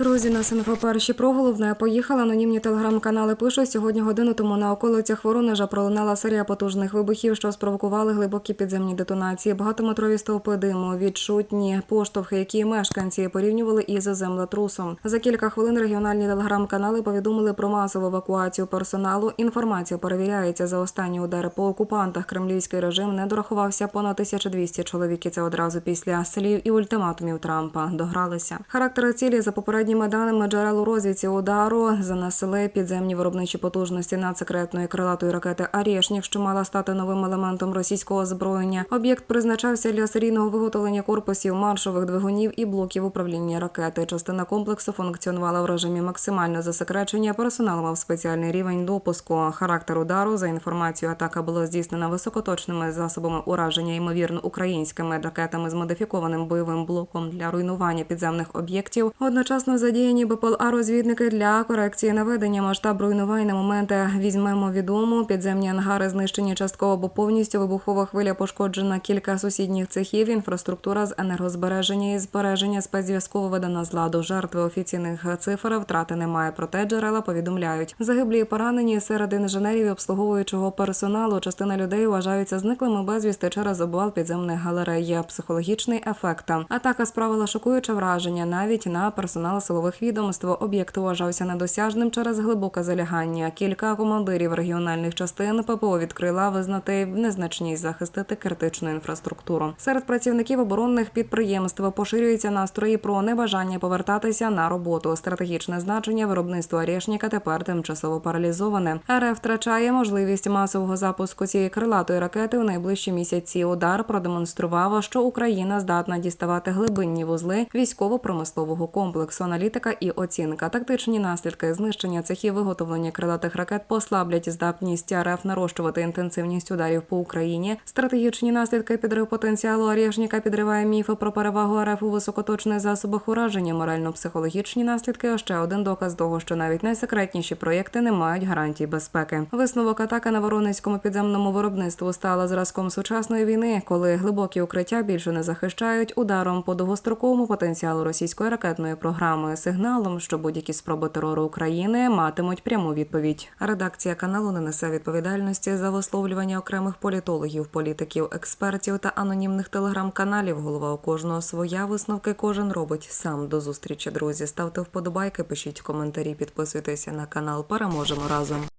Друзі, на СНФ перші про головне поїхали. Анонімні телеграм-канали пишуть. Сьогодні годину тому на околицях Воронежа пролунала серія потужних вибухів, що спровокували глибокі підземні детонації. Багатометрові стовпи диму, відчутні поштовхи, які мешканці порівнювали із землетрусом. За кілька хвилин регіональні телеграм-канали повідомили про масову евакуацію персоналу. Інформація перевіряється за останні удари по окупантах. Кремлівський режим не дорахувався понад 1200 чоловік. І це одразу після слів і ультиматумів Трампа догралися. Характери цілі за попередніми даними джерел у розвідці удару занесли підземні виробничі потужності надсекретної крилатої ракети Арєшнік, що мала стати новим елементом російського озброєння. Об'єкт призначався для серійного виготовлення корпусів маршових двигунів і блоків управління ракети. Частина комплексу функціонувала в режимі максимального засекречення. Персонал мав спеціальний рівень допуску. Характер удару за інформацією, атака була здійснена високоточними засобами ураження, ймовірно, українськими ракетами з модифікованим бойовим блоком для руйнування підземних об'єктів. Одночасно задіяні БПЛА розвідники для корекції наведення масштаб руйнувань на моменти візьмемо відомо. Підземні ангари знищені частково або повністю. Вибухова хвиля пошкоджена кілька сусідніх цехів. Інфраструктура з енергозбереження і збереження спецзв'язку виведена з ладу. Жертви офіційних цифр втрати немає. Проте джерела повідомляють загиблі і поранені серед інженерів і обслуговуючого персоналу. Частина людей вважаються зниклими безвісти через обвал підземних галерей. Психологічний ефект. Атака справила шокуюче враження навіть на персонал силових відомств. Об'єкт вважався недосяжним через глибоке залягання. Кілька командирів регіональних частин ППО відкрила визнати незначність захистити критичну інфраструктуру. Серед працівників оборонних підприємств поширюються настрої про небажання повертатися на роботу. Стратегічне значення виробництва Орешніка тепер тимчасово паралізоване. РФ втрачає можливість масового запуску цієї крилатої ракети у найближчі місяці. Удар продемонстрував, що Україна здатна діставати глибинні вузли військово-промислового комплексу. Аналітика і оцінка. Тактичні наслідки знищення цехів виготовлення крилатих ракет послаблять здатність РФ нарощувати інтенсивність ударів по Україні. Стратегічні наслідки підрив потенціалу Орешніка підриває міфи про перевагу РФ у високоточних засобах ураження. Морально-психологічні наслідки ще один доказ того, що навіть найсекретніші проєкти не мають гарантій безпеки. Висновок атаки на воронезькому підземному виробництву стала зразком сучасної війни, коли глибокі укриття більше не захищають ударом по довгостроковому потенціалу російської ракетної програми, сигналом, що будь-які спроби терору України матимуть пряму відповідь. Редакція каналу не несе відповідальності за висловлювання окремих політологів, політиків, експертів та анонімних телеграм-каналів. Голова у кожного своя висновки кожен робить сам. До зустрічі, друзі. Ставте вподобайки, пишіть коментарі, підписуйтеся на канал. Переможемо разом.